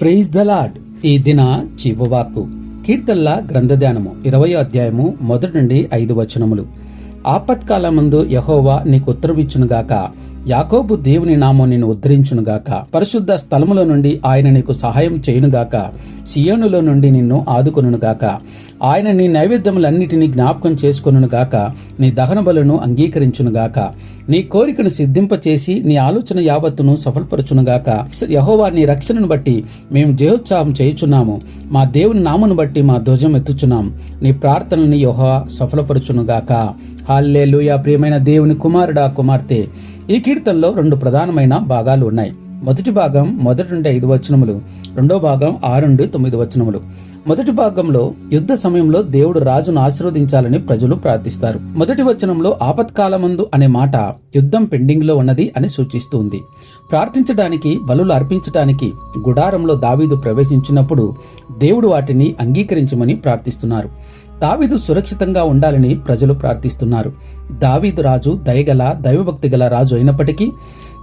Praise the lord ఈ దిన చివవాకు కీర్తనల గ్రంథధ్యానము ఇరవై అధ్యాయము మొదటి నుండి ఐదు వచనములు. ఆపత్కాలమందు యహోవా నీకు ఉత్తరవిచ్చునుగాక. యాకోబు దేవుని నామం నిన్ను ఉద్ధరించునుగాక. పరిశుద్ధ స్థలములో నుండి ఆయన నీకు సహాయం చేయునుగాక. సియోనులో నుండి నిన్ను ఆదుకొనుగాక ఆయన నీ నైవేద్యములన్నిటినీ జ్ఞాపకం చేసుకొనుగాక నీ దహన బలును అంగీకరించునుగాక. నీ కోరికను సిద్ధింపచేసి నీ ఆలోచన యావత్తును సఫలపరచునుగాక. యహోవా నీ రక్షణను బట్టి మేము జయోత్సాహం చేయుచున్నాము. మా దేవుని నామను బట్టి మా ధ్వజం ఎత్తుచున్నాం. నీ ప్రార్థనని యహోవా సఫలపరచునుగాక. హాల్లెలూయా ప్రియమైన దేవుని కుమారుడా కుమార్తె. ఈ కీర్తనలో రెండు ప్రధానమైన భాగాలు ఉన్నాయి. మొదటి భాగం మొదటి నుండి ఐదు వచనములు. రెండో భాగం ఆరు నుండి తొమ్మిది వచనములు. మొదటి భాగంలో యుద్ధ సమయంలో దేవుడు రాజును ఆశీర్వదించాలని ప్రజలు ప్రార్థిస్తారు. మొదటి వచనంలో ఆపత్కాలమందు అనే మాట యుద్ధం పెండింగ్లో ఉన్నది అని సూచిస్తుంది ప్రార్థించడానికి బలులు అర్పించడానికి గుడారంలో దావీదు ప్రవేశించినప్పుడు దేవుడు వాటిని అంగీకరించమని ప్రార్థిస్తున్నారు. దావీదు సురక్షితంగా ఉండాలని ప్రజలు ప్రార్థిస్తున్నారు. దావీదు రాజు దయగల దైవభక్తి గల రాజు అయినప్పటికీ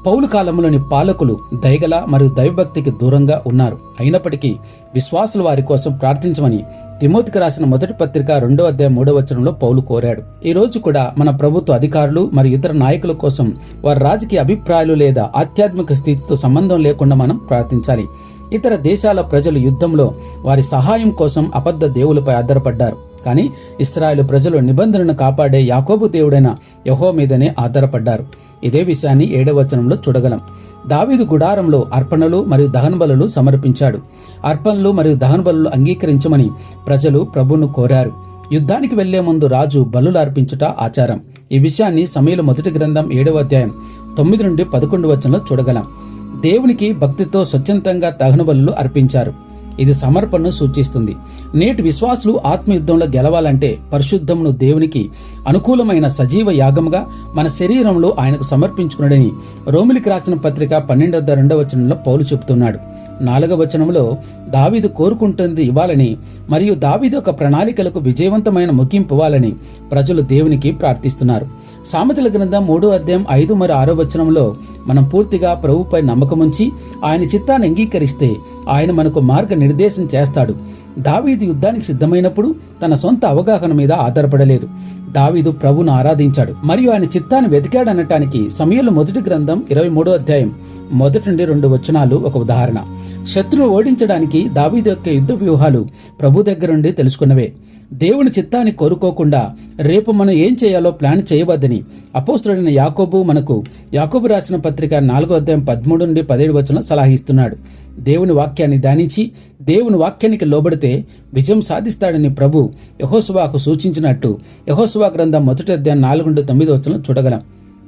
పౌలు కాలంలోని పాలకులు దయగల మరియు దైవభక్తికి దూరంగా ఉన్నారు. అయినప్పటికీ విశ్వాసులు వారి కోసం ప్రార్థించమని తిమోతికి రాసిన మొదటి పత్రిక రెండో అధ్యాయం మూడో వచనంలో పౌలు కోరాడు. ఈ రోజు కూడా మన ప్రభుత్వ అధికారులు మరియు ఇతర నాయకుల కోసం వారి రాజకీయ అభిప్రాయాలు లేదా ఆధ్యాత్మిక స్థితితో సంబంధం లేకుండా మనం ప్రార్థించాలి. ఇతర దేశాల ప్రజలు యుద్ధంలో వారి సహాయం కోసం అబద్ధ దేవులపై ఆధారపడ్డారు. కానీ ఇస్రాయేల్ ప్రజలు నిబంధనను కాపాడే యాకోబు దేవుడైన యహో మీదనే ఆధారపడ్డారు. ఇదే విషయాన్ని ఏడవ వచనంలో చూడగలం. దావీదు గుడారంలో అర్పణలు మరియు దహన సమర్పించాడు. అర్పణలు మరియు దహన బలులు అంగీకరించమని ప్రజలు ప్రభును కోరారు. యుద్ధానికి వెళ్ళే ముందు రాజు బలులు అర్పించుట ఆచారం. ఈ విషయాన్ని సమయంలో మొదటి గ్రంథం ఏడవ అధ్యాయం తొమ్మిది నుండి పదకొండు వచనంలో చూడగలం. దేవునికి భక్తితో స్వచ్ఛందంగా దహన బలులు అర్పించారు. ఇది సమర్పణను సూచిస్తుంది. నేటి విశ్వాసులు ఆత్మయుద్ధంలో గెలవాలంటే పరిశుద్ధమును దేవునికి అనుకూలమైన సజీవ యాగముగా మన శరీరంలో ఆయనకు సమర్పించుకున్నాడని రోమిలికి రాసిన పత్రిక పన్నెండవ రెండవ వచనంలో పౌలు చెబుతున్నాడు. నాలుగవ వచనంలో దావీదు కోరుకుంటుంది ఇవ్వాలని మరియు దావీదు ఒక ప్రణాళికలకు విజయవంతమైన ముగింపువ్వాలని ప్రజలు దేవునికి ప్రార్థిస్తున్నారు. సామెతల గ్రంథం మూడో అధ్యాయం ఐదు మరియు ఆరో వచనంలో మనం పూర్తిగా ప్రభుపై నమ్మకముంచి ఆయన చిత్తాన్ని అంగీకరిస్తే ఆయన మనకు మార్గ నిర్దేశం చేస్తాడు. దావీదు యుద్ధానికి సిద్ధమైనప్పుడు తన సొంత అవగాహన మీద ఆధారపడలేదు. దావీదు ప్రభును ఆరాధించాడు. మరియు ఆయన చిత్తాన్ని వెతికాడనటానికి సమయంలో మొదటి గ్రంథం ఇరవై మూడో అధ్యాయం మొదటి నుండి రెండు వచనాలు ఒక ఉదాహరణ. శత్రువు ఓడించడానికి దావీదు యొక్క యుద్ధ వ్యూహాలు ప్రభు దగ్గర నుండి తెలుసుకున్నవే. దేవుని చిత్తాన్ని కోరుకోకుండా రేపు మనం ఏం చేయాలో ప్లాన్ చేయవద్దని అపోస్తుడైన యాకోబు మనకు యాకోబు రాసిన పత్రిక నాలుగో అధ్యాయం పదమూడు నుండి పదిహేడు వచనం సలహా ఇస్తున్నాడు. దేవుని వాక్యాన్ని ధ్యానించి దేవుని వాక్యానికి లోబడితే విజయం సాధిస్తాడని ప్రభు యహోసువాకు సూచించినట్టు యహోసువా గ్రంథం మొదటి అధ్యాయం నాలుగు నుండి తొమ్మిది వచనం చూడగలం.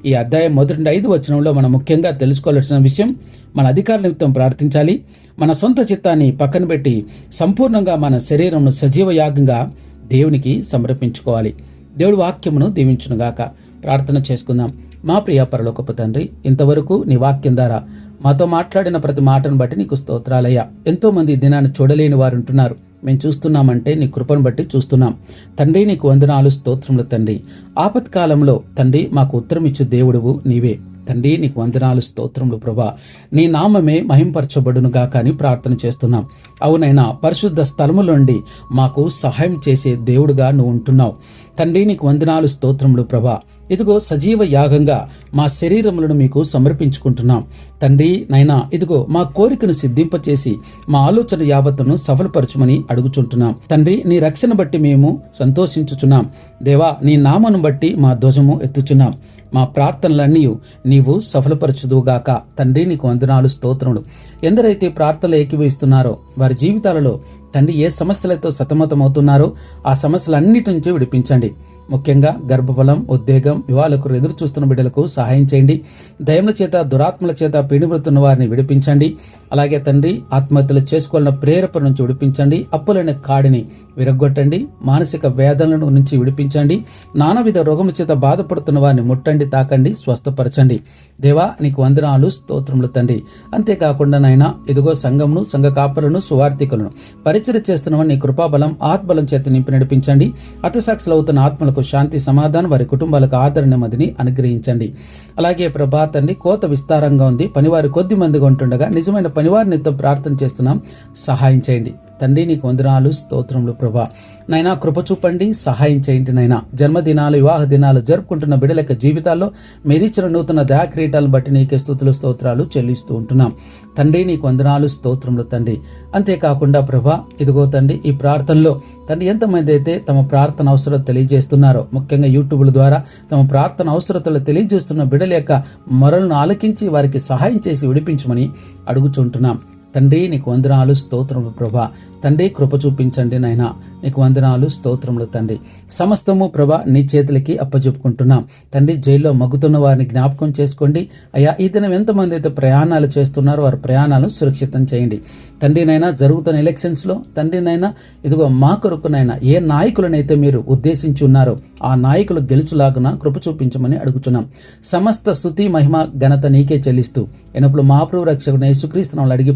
ఈ అధ్యాయం మొదటి నుండి ఐదు వచనంలో మనం ముఖ్యంగా తెలుసుకోవాల్సిన విషయం మన అధికార నిమిత్తం ప్రార్థించాలి మన సొంత చిత్తాన్ని పక్కన పెట్టి సంపూర్ణంగా మన శరీరంను సజీవ యాగంగా దేవునికి సమర్పించుకోవాలి. దేవుడి వాక్యమును దీవించునుగాక. ప్రార్థన చేసుకుందాం. మా ప్రియ పరలోకపు తండ్రి ఇంతవరకు నీ వాక్యం ద్వారా మాతో మాట్లాడిన ప్రతి మాటను బట్టి నీకు స్తోత్రాలయ్యా. ఎంతో మంది దినాన్ని చూడలేని వారు ఉంటున్నారు. మేము చూస్తున్నామంటే నీ కృపను బట్టి చూస్తున్నాం. తండ్రి నీకు వందనాలు స్తోత్రములు తండ్రి. ఆపత్కాలంలో తండ్రి మాకు ఉత్తరం ఇచ్చు దేవుడువు నీవే. తండ్రి నీకు వందనాలు స్తోత్రములు ప్రభా. నీ నామమే మహింపరచబడునుగా కానీ ప్రార్థన చేస్తున్నాం. అవునైనా పరిశుద్ధ స్థలముల నుండి మాకు సహాయం చేసే దేవుడుగా నువ్వు ఉంటున్నావు. తండ్రి నీకు వందనాలు స్తోత్రములు ప్రభా. ఇదిగో సజీవ యాగంగా మా శరీరములను మీకు సమర్పించుకుంటున్నాం. తండ్రి నైనా ఇదిగో మా కోరికను సిద్ధింపచేసి మా ఆలోచన యావత్తును సఫలపరచుమని అడుగుచుంటున్నాం. తండ్రి నీ రక్షణ బట్టి మేము సంతోషించుచున్నాం. దేవా నీ నామను బట్టి మా ధ్వజము ఎత్తుచున్నాం. మా ప్రార్థనలన్నీ నీవు సఫలపరచుదుగాక తండ్రి నీకు వందనాలు స్తోత్రములు. ఎందరైతే ప్రార్థనలు ఏకీవిస్తున్నారో వారి జీవితాలలో తండ్రి ఏ సమస్యలతో సతమతమవుతున్నారో ఆ సమస్యలన్నిటి నుంచి విడిపించండి. ముఖ్యంగా గర్భఫలం ఉద్వేగం వివాహాలకు ఎదురు చూస్తున్న బిడ్డలకు సహాయం చేయండి. దయముల చేత దురాత్మల చేత పీడిపడుతున్న వారిని విడిపించండి. అలాగే తండ్రి ఆత్మహత్యలు చేసుకోవాలన్న ప్రేరేపణ నుంచి విడిపించండి. అప్పులైన కాడిని విరగొట్టండి మానసిక వేదనల నుంచి విడిపించండి. నానావిధ రోగముల చేత బాధపడుతున్న వారిని ముట్టండి తాకండి స్వస్థపరచండి. దేవా నీకు వందనాలు స్తోత్రములు తండ్రి. అంతేకాకుండా నాయన ఇదిగో సంఘమును సంఘ కాపలను సువార్థికులను పరిచయ చేస్తున్న నీ కృపాబలం ఆత్మలం చేత నింపి నడిపించండి. అతసాక్షులు అవుతున్న ఆత్మలు కుటుంబాలకు శాంతి సమాధానం వారి కుటుంబాలకు ఆదరణ నెమ్మదిని అనుగ్రహించండి. అలాగే ప్రభా తండ్రి కోత విస్తారంగా ఉంది. పనివారు కొద్ది మందిగా ఉంటుండగా నిజమైన పనివారి నిత్యం ప్రార్థన చేస్తున్నాం. సహాయం చేయండి. తండ్రి నీకు వందనాలు స్తోత్రములు ప్రభా. నైనా కృప చూపండి సహాయం చేయండి నైనా జన్మదినాలు వివాహ దినాలు జరుపుకుంటున్న బిడ్డల యొక్క జీవితాల్లో మీరిచ్చిన నూతన దయాక్రీటాలను బట్టి నీకే స్థుతులు స్తోత్రాలు చెల్లిస్తూ ఉంటున్నాం. తండ్రి నీకు వందనాలు స్తోత్రములు తండ్రి. అంతేకాకుండా ప్రభా ఇదిగో తండ్రి ఈ ప్రార్థనలో తండ్రి ఎంతమంది అయితే తమ ప్రార్థన అవసరాలు తెలియజేస్తున్నారో ముఖ్యంగా యూట్యూబ్ల ద్వారా తమ ప్రార్థన అవసరతలు తెలియజేస్తున్న బిడ్డల యొక్క మొరలను ఆలకించి వారికి సహాయం చేసి విడిపించమని అడుగుచుంటున్నాం. తండ్రి నీకు వందనాలు స్తోత్రములు ప్రభా. తండ్రి కృప చూపించండి నాయన. నీకు వందనాలు స్తోత్రములు తండ్రి. సమస్తము ప్రభా నీ చేతులకి అప్పచెప్పుకుంటున్నాం తండ్రి జైల్లో మగ్గుతున్న వారిని జ్ఞాపకం చేసుకోండి. అయ్యా ఈ దినం ఎంతమంది అయితే ప్రయాణాలు చేస్తున్నారో వారి ప్రయాణాలను సురక్షితం చేయండి. తండ్రినైనా జరుగుతున్న ఎలక్షన్స్లో తండ్రినైనా ఇదిగో మా కొరకునైనా ఏ నాయకులనైతే మీరు ఉద్దేశించి ఉన్నారో ఆ నాయకులు గెలుచులాగున కృప చూపించమని అడుగుతున్నాం సమస్త స్థుతి మహిమ ఘనత నీకే చెల్లిస్తూ ఎనప్పుడు మహాప్రభు రక్షకుని యేసుక్రీస్తునాలు అడిగి